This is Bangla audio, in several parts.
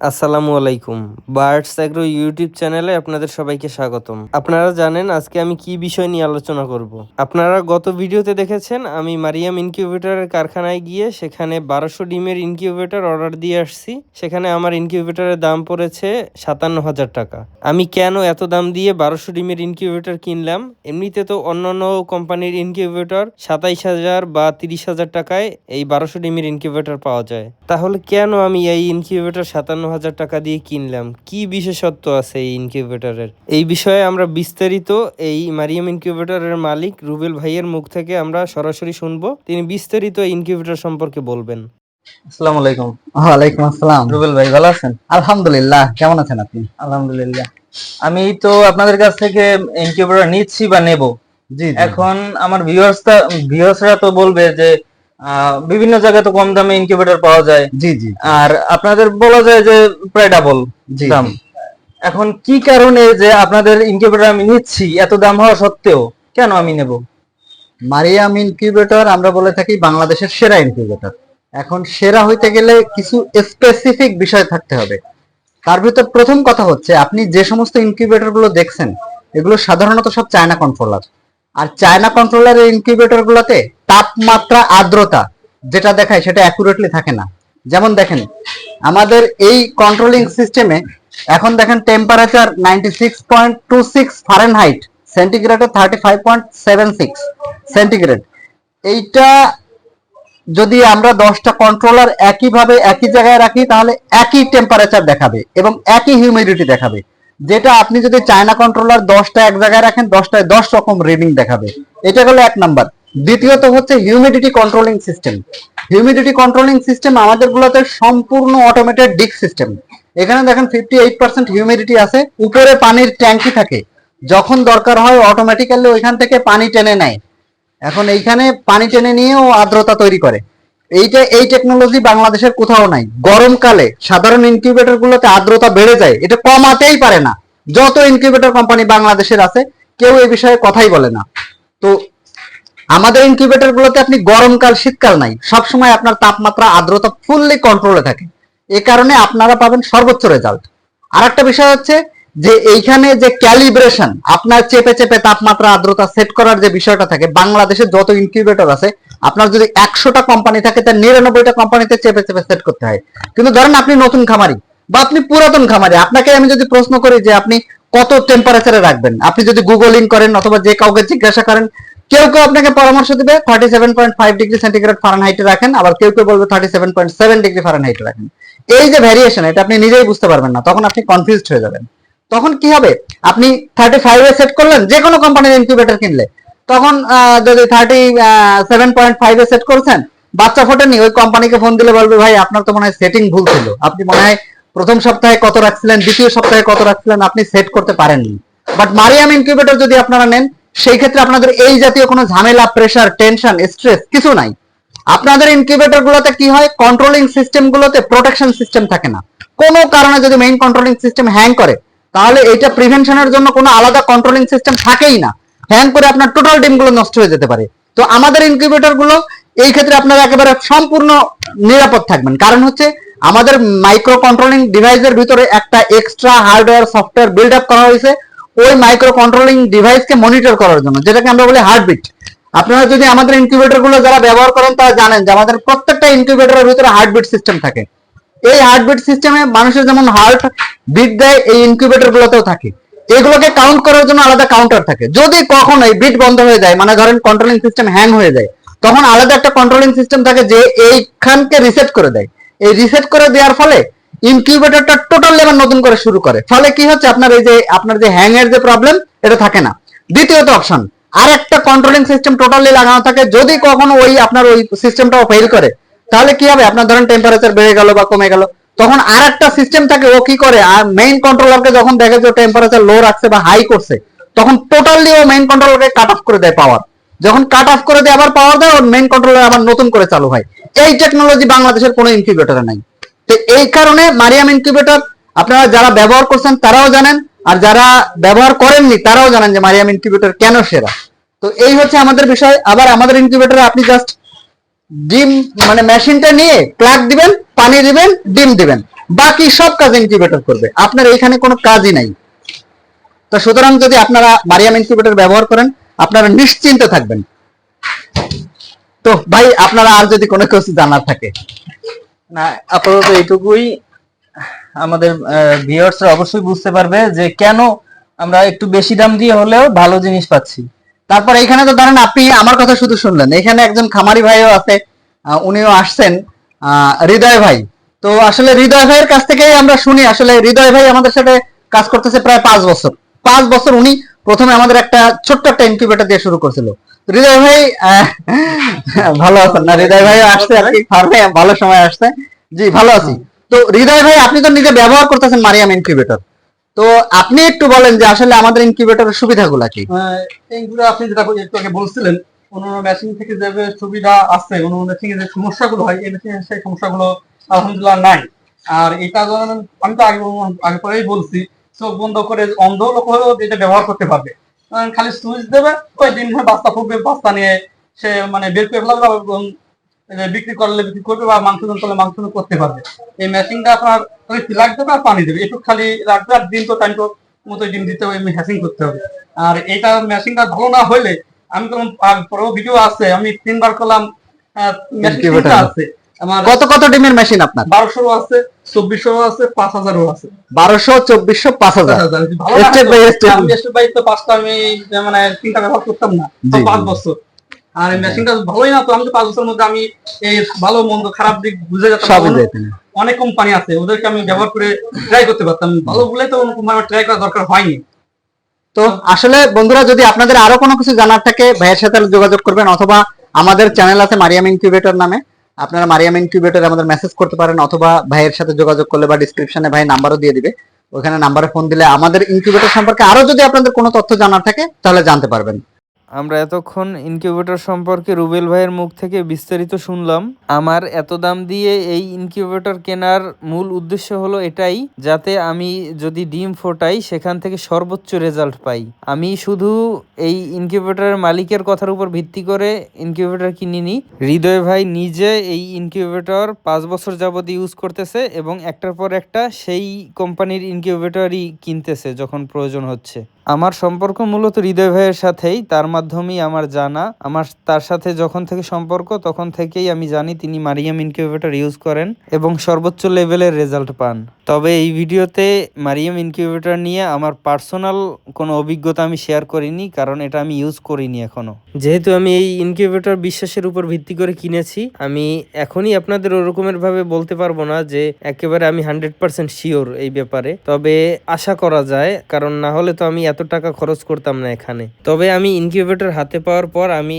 আসসালামু আলাইকুম। বার্ডস অ্যাগ্রো ইউটিউব চ্যানেলে আপনাদের সবাইকে স্বাগতম। আপনারা জানেন আজকে আমি কি বিষয় নিয়ে আলোচনা করব। আপনারা গত ভিডিওতে দেখেছেন, আমি মারিয়াম ইনকিউবেটরের কারখানায় গিয়ে সেখানে বারোশো ডিমের ইনকিউবেটর অর্ডার দিয়ে আসছি। সেখানে আমার ইনকিউবেটরের দাম পড়েছে সাতান্ন হাজার টাকা। আমি কেন এত দাম দিয়ে বারোশো ডিমের ইনকিউবেটর কিনলাম? এমনিতে তো অন্যান্য কোম্পানির ইনকিউবেটর সাতাইশ হাজার বা তিরিশ হাজার টাকায় এই বারোশো ডিমের ইনকিউবেটর পাওয়া যায়। তাহলে কেন আমি এই ইনকিউবেটর সাতান্ন হাজার টাকা দিয়ে কিনলাম। কি বিশেষত্ব আছে এই ইনকিউবেটরের এই বিষয়ে আমরা বিস্তারিত এই মারিয়াম ইনকিউবেটরের মালিক রুবেল ভাইয়ের মুখ থেকে আমরা সরাসরি শুনব। তিনি বিস্তারিত এই ইনকিউবেটর সম্পর্কে বলবেন। আসসালামু আলাইকুম। ওয়ালাইকুম আসসালাম। রুবেল ভাই ভালো আছেন? আলহামদুলিল্লাহ কেমন আছেন আপনি? আলহামদুলিল্লাহ। আমি তো আপনাদের কাছ থেকে ইনকিউবেটর নিচ্ছি বা নেব। এখন আমার ভিউয়ার্সরা তো বলবে যে বিভিন্ন জায়গায় তো কম দামে ইনকিউবেটর পাওয়া যায়। জি জি। আর আপনাদের বলা যায় যে প্রায় ডাবল দাম। এখন কি কারণে যে আপনাদের ইনকিউবেটর আমি নিচ্ছি এত দাম হওয়া সত্ত্বেও কেন আমি নেব? মারিয়াম ইনকিউবেটর আমরা বলে থাকি বাংলাদেশের সেরা ইনকিউবেটর এখন সেরা হইতে গেলে কিছু স্পেসিফিক বিষয় থাকতে হবে। তার ভিতর প্রথম কথা হচ্ছে আপনি যে সমস্ত ইনকিউবেটরগুলো দেখছেন এগুলো সাধারণত সব চায়না কন্ট্রোলার আর চায়না কন্ট্রোলারের ইনকিউবেটর গুলোতে তাপমাত্রা আর্দ্রতা যেটা দেখায় সেটা অ্যাকুরেটলি থাকে না। যেমন দেখেন, আমাদের এই কন্ট্রোলিং সিস্টেমে এখন দেখেন temperature ninety six point two six Fahrenheit সেন্টিগ্রেডে thirty five point seven six centigrade এইটা যদি আমরা দশটা কন্ট্রোলার একইভাবে একই জায়গায় রাখি, তাহলে একই টেম্পারেচার দেখাবে এবং একই হিউমিডিটি দেখাবে। যেটা আপনি যদি চায়না কন্ট্রোলার দশটা এক জায়গায় রাখেন, দশটায় দশ রকম রিডিং দেখাবে। এটা হলো এক নাম্বার। দ্বিতীয়ত হচ্ছে humidity controlling system humidity controlling system আমাদের গুলোতে সম্পূর্ণ অটোমেটেড ডিক সিস্টেম এখানে দেখেন ফিফটি এইট পার্সেন্ট হিউমিডিটি আছে, উপরে পানির ট্যাঙ্কি থাকে। যখন দরকার হয় অটোমেটিক্যালি ওইখান থেকে পানি টেনে নেয়। এখন এইখানে পানি টেনে নিয়েও আর্দ্রতা তৈরি করে। এইটা, এই টেকনোলজি বাংলাদেশের কোথাও নাই। গরমকালে সাধারণ ইনকিউবেটর গুলোতে আর্দ্রতা বেড়ে যায়, এটা কমাতেই পারে না। যত ইনকিউবেটর কোম্পানি বাংলাদেশের আছে, কেউ এই বিষয়ে কথাই বলে না। তো আমাদের ইনকিউবেটর গুলোতে আপনি গরমকাল, শীতকাল নাই। সবসময় আপনার তাপমাত্রা, আর্দ্রতা ফুললি কন্ট্রোলে থাকে। এ কারণে আপনারা পাবেন সর্বোচ্চ রেজাল্ট আর একটা বিষয় হচ্ছে যে এইখানে যে ক্যালিব্রেশন আপনার চেপে চেপে তাপমাত্রা, আর্দ্রতা সেট করার যে বিষয়টা থাকে বাংলাদেশের যত ইনকিউবেটর আছে আপনার যদি একশোটা কোম্পানি থাকে তার নিরানব্বইটা কোম্পানিতে চেপে চেপে সেট করতে হয়। কিন্তু ধরেন আপনি নতুন খামারি বা আপনি পুরাতন খামারি, আপনাকে আমি যদি প্রশ্ন করি যে আপনি কত টেম্পারেচারে রাখবেন? আপনি যদি গুগলিং করেন অথবা যে কাউকে জিজ্ঞাসা করেন, কেউ কেউ আপনাকে পরামর্শ দিবে thirty seven point five degree centigrade ফারেনহাইটে রাখেন, আবার কেউ কেউ বলবে thirty seven point seven degree ফারেনহাইটে রাখেন। এই যে ভ্যারিয়েশন এটা আপনি নিজেই বুঝতে পারবেন না, তখন আপনি কনফিউজড হয়ে যাবেন। তখন কি হবে? আপনি থার্টি ফাইভে সেট করলেন যে কোনো কোম্পানির ইনকিউবেটার কিনলে তখন যদি থার্টি সেভেন পয়েন্ট ফাইভে সেট করছেন, বাচ্চা ফোটেনি, ওই কোম্পানিকে ফোন দিলে বলবে, ভাই, আপনার তো মনে হয় সেটিং ভুল ছিল। আপনি মনে হয় প্রথম সপ্তাহে কত রাখছিলেন, দ্বিতীয় সপ্তাহে কত রাখছিলেন, আপনি সেট করতে পারেননি। বাট মারিয়াম ইনকিউবেটর যদি আপনারা নেন, সেই ক্ষেত্রে আপনাদের এই জাতীয় কোনো ঝামেলা প্রেশার টেনশন স্ট্রেস কিছু নাই। আপনাদের ইনকিউবেটর গুলোতে কি হয়? কন্ট্রোলিং সিস্টেম গুলোতে প্রোটেকশন সিস্টেম থাকে না। কোনো কারণে যদি মেইন কন্ট্রোলিং সিস্টেম হ্যাং করে, তাহলে এটা প্রিভেনশনের জন্য কোনো আলাদা কন্ট্রোলিং সিস্টেম থাকেই না। হ্যাং করে আপনার টোটাল ডিমগুলো নষ্ট হয়ে যেতে পারে। তো আমাদের ইনকিউবেটরগুলো এই ক্ষেত্রে আপনারা একেবারে সম্পূর্ণ নিরাপদ থাকবেন। কারণ হচ্ছে আমাদের মাইক্রো কন্ট্রোলিং ডিভাইসের ভিতরে একটা extra hardware software build up করা হয়েছে। ওই মাইক্রো কন্ট্রোলিং ডিভাইসকে মনিটর করার জন্য, যেটাকে আমরা বলি হার্টবিট আপনারা যদি আমাদের ইনকিউবেটরগুলো যারা ব্যবহার করেন, তারা জানেন যে আমাদের প্রত্যেকটা ইনকিউবেটরের ভিতরে হার্টবিট সিস্টেম থাকে। এই হার্টবিট সিস্টেমে মানুষের যেমন হার্ট বিট দেয়, এই ইনকিউবেটর গুলোতেও থাকে। এগুলোকে কাউন্ট করার জন্য আলাদা কাউন্টার থাকে। যদি কখনো এই বিট বন্ধ হয়ে যায় মানে ধরেন কন্ট্রোলিং সিস্টেম হ্যাং হয়ে যায়, তখন আলাদা একটা কন্ট্রোলিং সিস্টেম থাকে যে এইখানকে রিসেট করে দেয়। এই রিসেট করে দেওয়ার ফলে ইনকিউবেটরটা টোটালি আবার নতুন করে শুরু করে। ফলে কি হচ্ছে? আপনার এই যে, আপনার যে হ্যাং এর যে প্রবলেম এটা থাকে না। দ্বিতীয়ত অপশন আর একটা কন্ট্রোলিং সিস্টেম টোটালি লাগানো থাকে। যদি কখনো ওই, আপনার ওই সিস্টেমটাও ফেল করে, তাহলে কি হবে? আপনার ধরেন টেম্পারেচার বেড়ে গেল বা কমে গেল। তখন আর একটা সিস্টেম থাকে, ও কি করে? আর মেইন কন্ট্রোলারকে যখন দেখে যে টেম্পারেচার লো রাখছে বা হাই করছে, তখন টোটালি ও মেইন কন্ট্রোলারকে কাট অফ করে দেয় পাওয়ার যখন কাট অফ করে দেয়, আবার পাওয়ার দেয়, ওর মেইন কন্ট্রোলার আবার নতুন করে চালু হয়। এই টেকনোলজি বাংলাদেশের কোনো ইনকিউবেটরে নাই। তো এই কারণে মারিয়াম ইনকিউবেটর আপনারা যারা ব্যবহার করছেন, তারাও জানেন, আর যারা ব্যবহার করেননি, তারাও জানেন যে মারিয়াম ইনকিউবেটর কেন সেরা। তো এই হচ্ছে আমাদের বিষয়। আবার আমাদের ইনকিউবেটরে আপনি জাস্ট ডিম মানে মেশিনটা নিয়ে প্লাগ দিবেন পানি দিবেন ডিম দিবেন। বাকি সব কাজ ইনকিউবেটর করবে। আপনার এখানে কোনো কাজই নাই। তো সুতরাং যদি আপনারা মারিয়াম ইনকিউবেটর ব্যবহার করেন আপনারা নিশ্চিন্তে থাকবেন। তো ভাই আপনারা আর যদি কোনো কিছু জানার থাকে। না আপাতত এইটুকুই। আমাদের ভিউয়ার্সরা অবশ্যই বুঝতে পারবে যে কেন আমরা একটু বেশি দাম দিয়ে হলেও ভালো জিনিস পাচ্ছি। তারপর এখানে তো ধরেন আপনি আমার কথা শুধু শুনলেন। এখানে একজন খামারি ভাইও আছে উনিও আসছেন। হৃদয় ভাই। তো আসলে হৃদয় ভাইয়ের কাছ থেকেই আমরা শুনি, আসলে হৃদয় ভাই আমাদের সাথে কাজ করতেছে প্রায় পাঁচ বছর। পাঁচ বছর উনি প্রথমে আমাদের একটা ছোট্ট একটা ইনকিউবেটর দিয়ে শুরু করছিল। হৃদয় ভাই ভালো আছেন না? হৃদয় ভাই আসছে ফার্মে ভালো সময় আসছে। জি, ভালো আছি। তো হৃদয় ভাই, আপনি তো নিজে ব্যবহার করতেছেন মারিয়াম ইনকিউবেটর তো আপনি একটু বলেন যে আসলে আমাদের ইনকিউবেটরের সুবিধাগুলো কি? এইগুলো আপনি যেটা একটু আগে বলছিলেন অন্যান্য মেশিন থেকে যে সুবিধা আছে অন্যান্য মেশিনে যে সমস্যাগুলো হয়, এই মেশিনে সেই সমস্যাগুলো আলহামদুলিল্লাহ নাই। আর এটা আমি তো আগে আগে পরেই বলছি, চোখ বন্ধ করে অন্ধ লোক হলেও এটা ব্যবহার করতে পারবে। খালি সুইচ দেবে, ওই দিন বাস্তা ফুটবে, বাস্তা নিয়ে সে মানে বের করে ফেলাবে বিক্রি করলে বিক্রি করবে বা মাংস করলে মাংস করতে পারবে। এই মেশিনটা আপনার ফিলাক দেবে আর পানি দেবে, একটু খালি রাখবে আর দিন তো টাইম তো মতো ডিম দিতে হবে হ্যাসিং করতে হবে। আর এটা মেশিনটা ভালো না হলে আমি তো পরেও ভিডিও আছে আমি তিনবার করলাম আছে। কত কত ডিমের মেশিন আপনার? বারোশো আছে চব্বিশশো আছে পাঁচ হাজারও আছে। বারোশো চব্বিশশো পাঁচ হাজার। by আমি step by step পাঁচটা আমি মানে তিনটা ব্যবহার করতাম না পাঁচ বছর। আর মেশিনটা ভালোই না তো আমি তো পাঁচ বছরের মধ্যে আমি এই ভালো মন্দ খারাপ দিক বুঝে যেতাম অনেক- কোম্পানি আছে ওদেরকে আমি ব্যবহার করে ট্রাই করতে পারতাম। ভালো বলে তো কোম্পানি ট্রাই করা দরকার হয়নি। তো আসলে বন্ধুরা, যদি আপনাদের আরও কোনো কিছু জানার থাকে, ভাইয়ের সাথে যোগাযোগ করবেন, অথবা আমাদের চ্যানেল আছে মারিয়াম ইনকিউবেটর নামে। আপনারা মারিয়াম ইনকিউবেটর আমাদের মেসেজ করতে পারেন, অথবা ভাইয়ের সাথে যোগাযোগ করলে বা ডিসক্রিপশনে ভাই নাম্বারও দিয়ে দিবে। ওখানে নাম্বারে ফোন দিলে আমাদের ইনকিউবেটর সম্পর্কে আরও যদি আপনাদের কোনো তথ্য জানার থাকে, তাহলে জানতে পারবেন। আমরা এতক্ষণ ইনকিউবেটর সম্পর্কে রুবেল ভাইয়ের মুখ থেকে বিস্তারিত শুনলাম। আমার এত দাম দিয়ে এই ইনকিউবেটর কেনার মূল উদ্দেশ্য হলো এটাই, যাতে আমি যদি ডিম ফোটাই, সেখান থেকে সর্বোচ্চ রেজাল্ট পাই। আমি শুধু এই ইনকিউবেটরের মালিকের কথার উপর ভিত্তি করে ইনকিউবেটর কিনিনি হৃদয় ভাই নিজে এই ইনকিউবেটর পাঁচ বছর যাবত ইউজ করতেছে এবং একটার পর একটা সেই কোম্পানির ইনকিউবেটরই কিনতেছে যখন প্রয়োজন হচ্ছে। আমার সম্পর্ক মূলত হৃদয় ভাইয়ের সাথেই, তার মাধ্যমেই আমার জানা। আমার তার সাথে যখন থেকে সম্পর্ক, তখন থেকেই আমি জানি তিনি মারিয়াম ইনকিউবেটর ইউজ করেন এবং সর্বোচ্চ লেভেলের রেজাল্ট পান। তবে এই ভিডিওতে মারিয়াম ইনকিউবেটর নিয়ে আমার পার্সোনাল কোনো অভিজ্ঞতা আমি শেয়ার করিনি, কারণ এটা আমি ইউজ করিনি এখনও যেহেতু আমি এই ইনকিউবেটর বিশ্বাসের উপর ভিত্তি করে কিনেছি, আমি এখনই আপনাদের ওরকমের ভাবে বলতে পারব না যে একেবারে আমি হান্ড্রেড পার্সেন্ট শিওর এই ব্যাপারে। তবে আশা করা যায়, কারণ না হলে তো আমি এত টাকা খরচ করতাম না এখানে। তবে আমি ইনকিউবেটর হাতে পাওয়ার পর আমি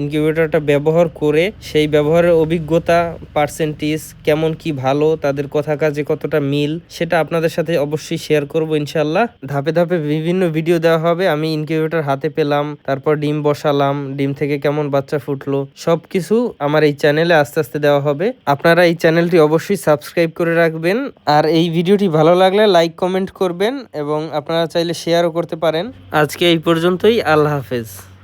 ইনকিউবেটরটা ব্যবহার করে সেই ব্যবহারের অভিজ্ঞতা পার্সেন্টেজ কেমন কি ভালো, তাদের কথা কাজে কতটা মিল, সেটা আপনাদের সাথে অবশ্যই শেয়ার করব ইনশাল্লাহ ধাপে ধাপে বিভিন্ন ভিডিও দেওয়া হবে, আমি ইনকিউবেটর হাতে পেলাম, তারপর ডিম বসালাম, ডিম থেকে কেমন বাচ্চা ফুটলো, সবকিছু আমার এই চ্যানেলে আস্তে আস্তে দেওয়া হবে। আপনারা এই চ্যানেলটি অবশ্যই সাবস্ক্রাইব করে রাখবেন, আর এই ভিডিওটি ভালো লাগলে লাইক কমেন্ট করবেন, এবং আপনারা চাইলে শেয়ারও করতে পারেন। আজকে এই পর্যন্তই আল্লাহ হাফেজ।